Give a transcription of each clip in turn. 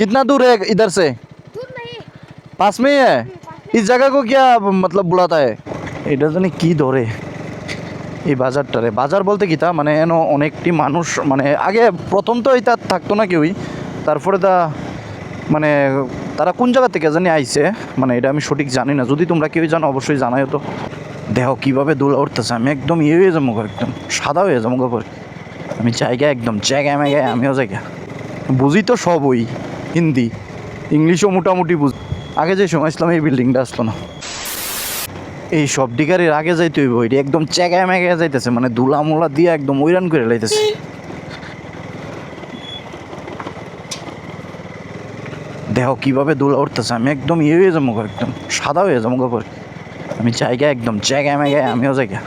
कितना दूर है इधर से दूर नहीं पास में ही है इस जगह को क्या मतलब बुलाता है এটা জানি কি ধরে এই বাজারটারে বাজার বলতে কি তা মানে এন অনেকটি মানুষ মানে আগে প্রথম তো এটা থাকতো না কেউই তারপরে তা মানে তারা কোন জায়গা থেকে জানি আইছে মানে এটা আমি সঠিক জানি না যদি তোমরা কেউ জানো অবশ্যই জানাই তো দেহ কীভাবে দোলা উঠতেছে আমি একদম ইয়ে হয়ে যাবো গো, একদম সাদা হয়ে যাবো গো পরে আমি জায়গা একদম জায়গায় ম্যাগায় আমিও জায়গা বুঝি তো সবই হিন্দি, ইংলিশও মোটামুটি বুঝ আগে যে সময় আসলাম, এই বিল্ডিংটা আসলো না। এই সব ডিগারের আগে যাইতে হইব এটি একদম চেগায় মেগায় যাইতেছে মানে দুলা মুলা দিয়ে একদম ওইরান করে লাইতেছে। দেখো কীভাবে দোলা উঠতেছে, আমি একদম ইয়ে হয়ে যাব একদম সাদা হয়ে যাব পরে। আমি জায়গা একদম জায়গায় মেগায় আমিও জায়গা।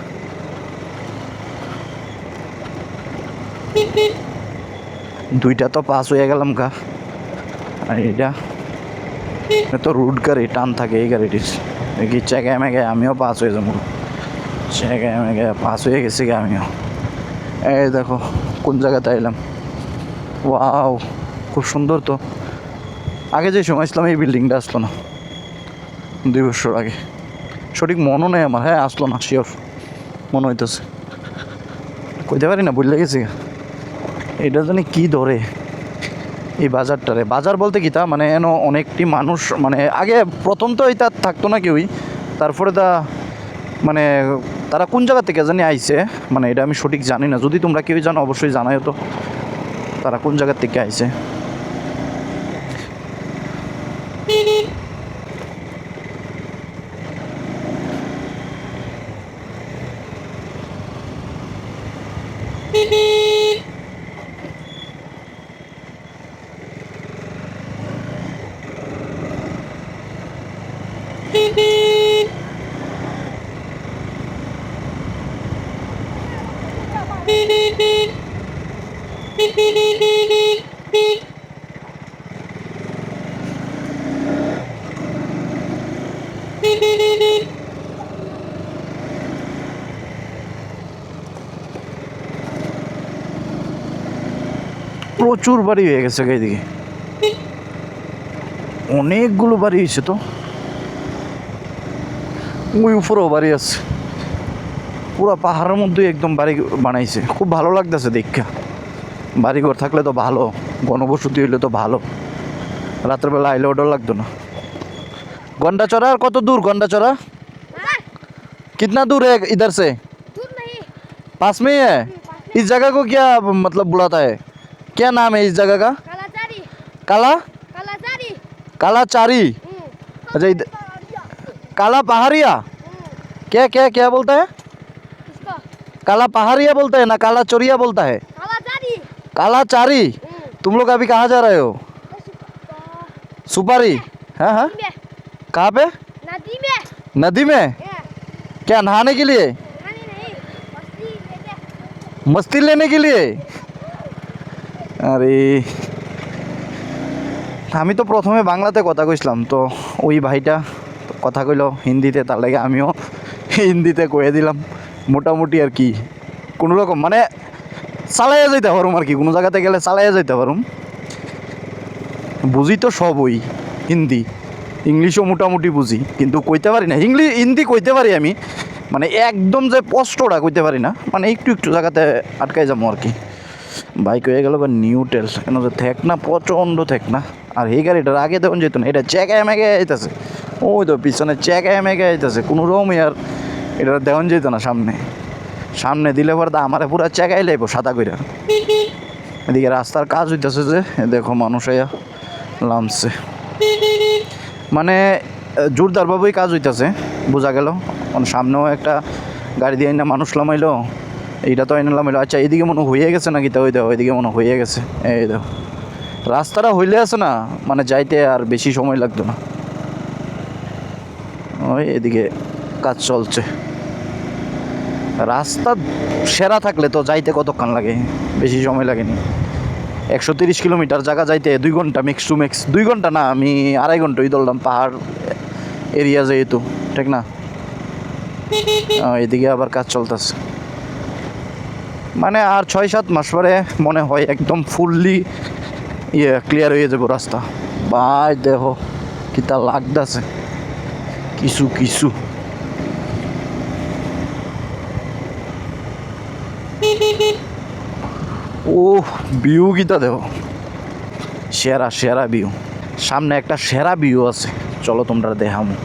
দুইটা তো পাস হয়ে গেলাম গা। আর এটা তো রুট গাড়ি, টান থাকে এই গাড়িটির। দেখি চেগায় মেগায় আমিও পাস হয়ে যাব। চেগায় মেগায় পাস হয়ে গেছি গে আমিও। এই দেখো, কোন জায়গাতে এলাম ওয়াও খুব সুন্দর তো। আগে যে সময় আসলাম, এই বিল্ডিংটা আসলো না। দুই বছর আগে। সঠিক মনও নেই আমার হ্যাঁ আসলো না শিওর মনে হইতেছে। কইতে পারি না বুঝলে গেছি। এটা জানি কি ধরে? এই বাজারটারে। বাজার বলতে কি তা? মানে এন অনেকটি মানুষ মানে আগে প্রথম তো এটা থাকতো না কেউই তারপরে তা মানে তারা কোন জায়গা থেকে জানি আইছে? মানে এটা আমি সঠিক জানি না। যদি তোমরা কেউ জানো, অবশ্যই জানাই তো। তারা কোন জায়গার থেকে আইছে? প্রচুর বাড়ি হয়ে গেছে এইদিকে অনেকগুলো বাড়ি হয়েছে তো। ওই উপরেও বাড়ি আছে পুরো পাহাড়ের মধ্যে একদম বাড়ি বানাইছে খুব ভালো লাগতেছে দেখা বাড়িঘর থাকলে তো ভালো গণবসতি হইলে তো ভালো রাত্রেবেলা আইলে ওটাও লাগতো না গন্ডাচড়া আর কত দূর গন্ডাচড়া हाँ, कितना दूर है इधर से दूर नहीं पास में ही है इस जगह को क्या मतलब बुलाता है क्या नाम है इस जगह का कालाचारी काला कालाचारी कालाचारी हम्म, अच्छा इधर काला पहाड़िया क्या क्या क्या बोलता है किसको काला पहाड़िया बोलता है ना काला चोरिया बोलता है कालाचारी कालाचारी हम्म, तुम लोग अभी कहाँ जा रहे हो सुपारी हाँ हाँ नदी में कहाँ पे नदी में नदी में ये, क्या नहाने के लिए नहाने नहीं मस्ती लेते मस्ती लेने के लिए আরে আমি তো প্রথমে বাংলাতে কথা কইছিলাম তো ওই ভাইটা কথা কইলো, হিন্দিতে, তার লাগে আমিও হিন্দিতে কয়ে দিলাম, মোটামুটি আর কি। কোনো রকম মানে চালাইয়া যাইতে পারুম আর কি, কোনো জায়গাতে গেলে চালাইয়া যাইতে পারুম। বুঝি তো সবই, হিন্দি। ইংলিশও মোটামুটি বুঝি, কিন্তু কইতে পারি না। ইংলিশ হিন্দি কইতে পারি আমি মানে একদম যে স্পষ্টটা কইতে পারি না মানে একটু একটু জায়গাতে আটকাই যাব আর কি। বাইক হয়ে গেল নিউটেল কেন যে থেক না প্রচণ্ড থেক না আর এই গাড়িটার আগে তখন যেত না, এটা চেকায় মেগে আইতেছে। ওই তো পিছনে চেকায় মেগে আইতেছে, কোনো রকমই আর এটা দেওয়ান যেত না সামনে। সামনে দিলে পরে তো আমার পুরো চেকাই লাইব সাদা কইরা। এদিকে রাস্তার কাজ হইতেছে যে দেখো মানুষ আয়া লামছে মানে জোরদারভাবেই কাজ হইতেছে, বোঝা গেল। মানে সামনেও একটা গাড়ি দিয়ে না মানুষ লামাইলো এইটা তো এনে লামাইলো আচ্ছা এইদিকে মনে হয়ে গেছে নাকি? তো ওই দেখো ওইদিকে মনে হয়ে গেছে। এই দেখো। রাস্তাটা হইলে আছে না মানে যাইতে আর বেশি সময় লাগতো না। ওই এদিকে কাজ চলছে। রাস্তা সেরা থাকলে তো যাইতে কতক্ষণ লাগে? বেশি সময় লাগেনি। একশো তিরিশ কিলোমিটার জায়গা যাইতে দুই ঘণ্টা মিক্স টু মিক্স দুই ঘণ্টা না, আমি আড়াই ঘন্টাই ধরলাম পাহাড় এরিয়া যেহেতু, ঠিক না? এদিকে আবার কাজ চলতেছে। মানে আর ছয় সাত মাস পরে মনে হয় একদম ফুললি ইয়ে ক্লিয়ার হয়ে যাব রাস্তা। ভাই দেখো কিতা লাগতাছে। কিছু কিছু ও ভিউ কিতা দেখো সেরা সেরা ভিউ সামনে একটা সেরা ভিউ আছে। চলো তোমরা দেখামো।